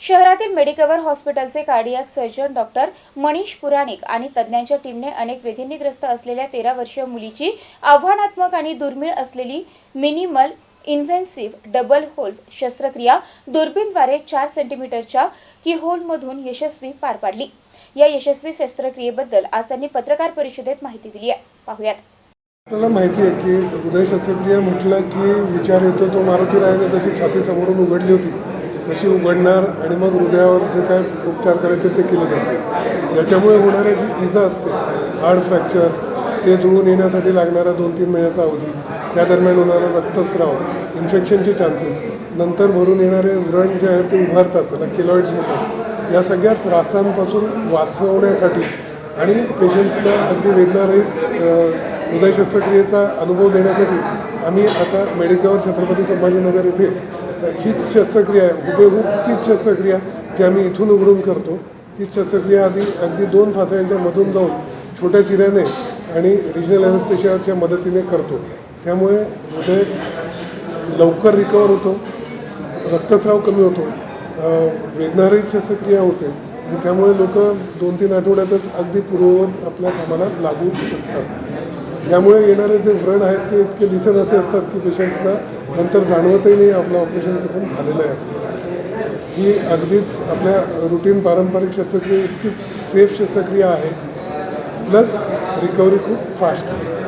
शहरातील मेडिकवर हॉस्पिटलचे cardiac surgeon doctor Manish Puranik आणि तज्ज्ञांच्या टीमने अनेक वेदनीग्रस्त असलेल्या तेरा वर्षीय मुलीची आव्हानात्मक आणि दुर्मिळ असलेली मिनिमल इन्व्हेन्सिव्ह डबल होल शस्त्रक्रिया दुर्बीणद्वारे चार सेंटीमीटरच्या कीहोलमधून यशस्वी पार पाडली. या यशस्वी शस्त्रक्रियेबद्दल आज त्यांनी पत्रकार परिषदेत माहिती दिली आहे. पाहूयात. आपल्याला माहिती आहे की हृदय शस्त्रक्रिया म्हटलं की विचार येतो तो मारुती रायने जशी छाती समोरून उघडली होती. तशी उघडणार आणि मग हृदयावर जे काय उपचार करायचे ते केले जाते. याच्यामुळे होणाऱ्या जी इजा असते हार्ड फ्रॅक्चर ते जुळून येण्यासाठी लागणारा दोन तीन महिन्याचा अवधी त्या दरम्यान होणारा रक्तस्राव इन्फेक्शनचे चान्सेस नंतर भरून येणारे व्रण जे आहेत ते उभारतात त्याला केलॉइड्स म्हणतात. या सगळ्या त्रासांपासून वाचवण्यासाठी आणि पेशंट्सला अगदी वेदनारहित हृदय शस्त्रक्रियेचा अनुभव देण्यासाठी आम्ही आता मेडिकल छत्रपती संभाजीनगर येथे हीच शस्त्रक्रिया आहे. हुबेहूब तीच शस्त्रक्रिया जी आम्ही इथून उघडून करतो. तीच शस्त्रक्रिया आधी अगदी दोन फासांच्या मधून जाऊन छोट्या चिऱ्याने आणि रिजनल एनस्थेशियाच्या मदतीने करतो. त्यामुळे हृदय लवकर रिकवर होतो रक्तस्राव कमी होतो वेदनारी शस्त्रक्रिया होते. आणि त्यामुळे लोक दोन तीन आठवड्यातच अगदी पूर्ववत आपल्या कामाला लागू शकतात. यामुळे येणारे जे व्रण आहेत ते इतके दिसत असे असतात की पेशंट्सना नंतर जाणवतही नाही आपलं ऑपरेशन कुठून झालेलं आहे असं. ही अगदीच आपल्या रुटीन पारंपरिक शस्त्रक्रिया इतकीच सेफ शस्त्रक्रिया आहे. प्लस रिकव्हरी खूप फास्ट होते